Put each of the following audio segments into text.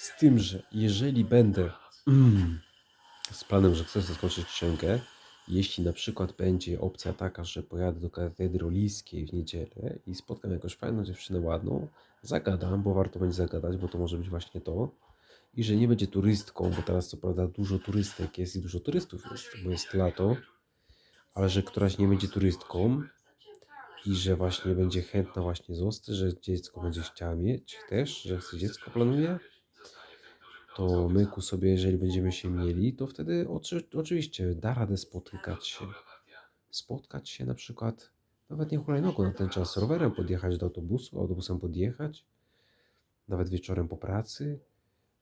Z tym, że jeżeli będę mm, z planem, że chcę zakończyć księgę, jeśli na przykład będzie opcja taka, że pojadę do katedry oliskiej w niedzielę i spotkam jakąś fajną dziewczynę ładną, zagadam, bo warto będzie zagadać, bo to może być właśnie to. I że nie będzie turystką, bo teraz co prawda dużo turystek jest i dużo turystów jest, bo jest lato, ale że któraś nie będzie turystką i że właśnie będzie chętna właśnie zostać, że dziecko będzie chciała mieć też, że chce dziecko planuje, to my ku sobie, jeżeli będziemy się mieli, to wtedy oczy, oczywiście da radę spotykać się. Spotkać się na przykład, nawet nie hulajnogą na ten czas, rowerem podjechać do autobusu, autobusem podjechać, nawet wieczorem po pracy.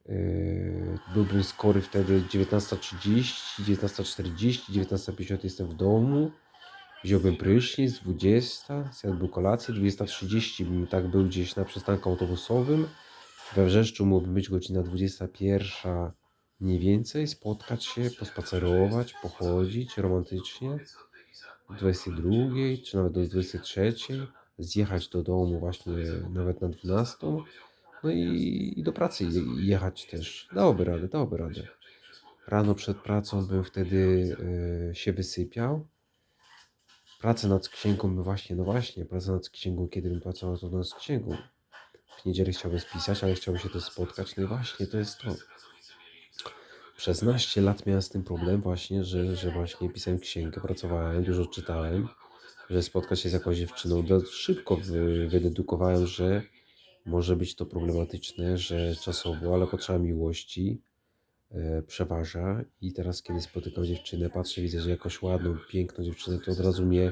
Yy, byłbym skory wtedy 19.30, 19.40, 19.50 jestem w domu. Wziąłbym prysznic, 20, zjadłbym kolację, 20.30 bym tak był gdzieś na przystanku autobusowym. We Wrzeszczu mogłaby być godzina 21 mniej więcej, spotkać się, pospacerować, pochodzić romantycznie. Do 22 czy nawet do 23, zjechać do domu właśnie nawet na 12. No i, i do pracy je- jechać też. Dałoby radę, dałoby radę. Rano przed pracą bym wtedy e, się wysypiał. Pracę nad księgą bym właśnie, no właśnie, pracę nad księgą, kiedy bym pracował to nad księgą. W niedzielę chciałbym spisać, ale chciałbym się też spotkać. No i właśnie, to jest to. Przez naście lat miałem z tym problem właśnie, że, że właśnie pisałem księgę, pracowałem, dużo czytałem, że spotkać się z jakąś dziewczyną. Dość szybko wy, wydedukowałem, że może być to problematyczne, że czasowo, ale potrzeba miłości e, przeważa i teraz kiedy spotykam dziewczynę, patrzę, widzę, że jakoś ładną, piękną dziewczynę, to od razu mnie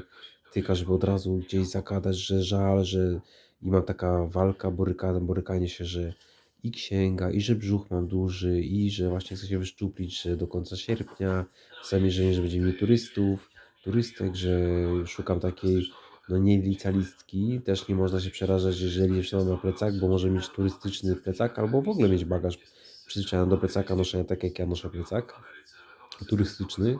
tyka, żeby od razu gdzieś zagadać, że żal, że i mam taka walka, boryka, borykanie się, że i księga, i że brzuch mam duży, i że właśnie chcę się wyszczuplić, że do końca sierpnia zamierzenie, że będzie mi turystów, turystek, że szukam takiej no nie licealistki, też nie można się przerażać, jeżeli dziewczyna ma plecak, bo może mieć turystyczny plecak, albo w ogóle mieć bagaż przyzwyczajony do plecaka noszenia tak jak ja noszę plecak turystyczny,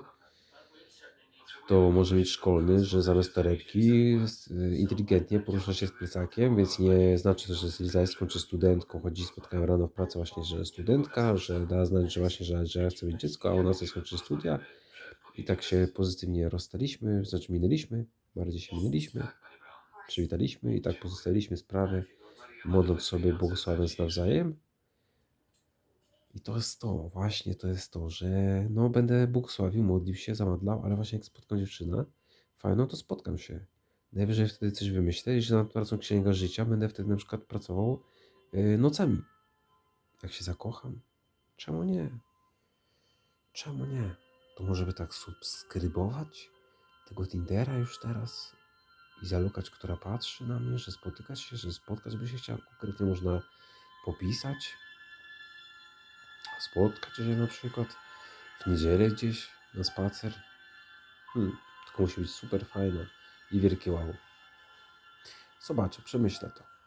to może mieć szkolny, że zamiast torebki s- inteligentnie porusza się z plecakiem, więc nie znaczy że jest licealistką czy studentką, chodzi, spotkałem rano w pracy właśnie, że studentka, że da znać, że właśnie, że, że ja chcę mieć dziecko, a ona chce skończyć studia i tak się pozytywnie rozstaliśmy, znaczy minęliśmy, bardziej się minęliśmy, przywitaliśmy i tak pozostaliśmy sprawy, modląc sobie, błogosławiąc nawzajem. I to jest to, właśnie to jest to, że no będę błogosławił, modlił się, zamadlał, ale właśnie jak spotkam dziewczynę fajną, to spotkam się. Najwyżej wtedy coś wymyślę, jeśli nad pracą księga życia, będę wtedy na przykład pracował yy, nocami. Jak się zakocham, czemu nie? Czemu nie? To może by tak subskrybować tego Tindera już teraz i zalukać, która patrzy na mnie, że spotykać się, że spotkać by się chciał. Konkretnie można popisać, spotkać się na przykład w niedzielę gdzieś na spacer. Hmm, tylko musi być super fajne i wielkie wow. Zobaczę, przemyślę to.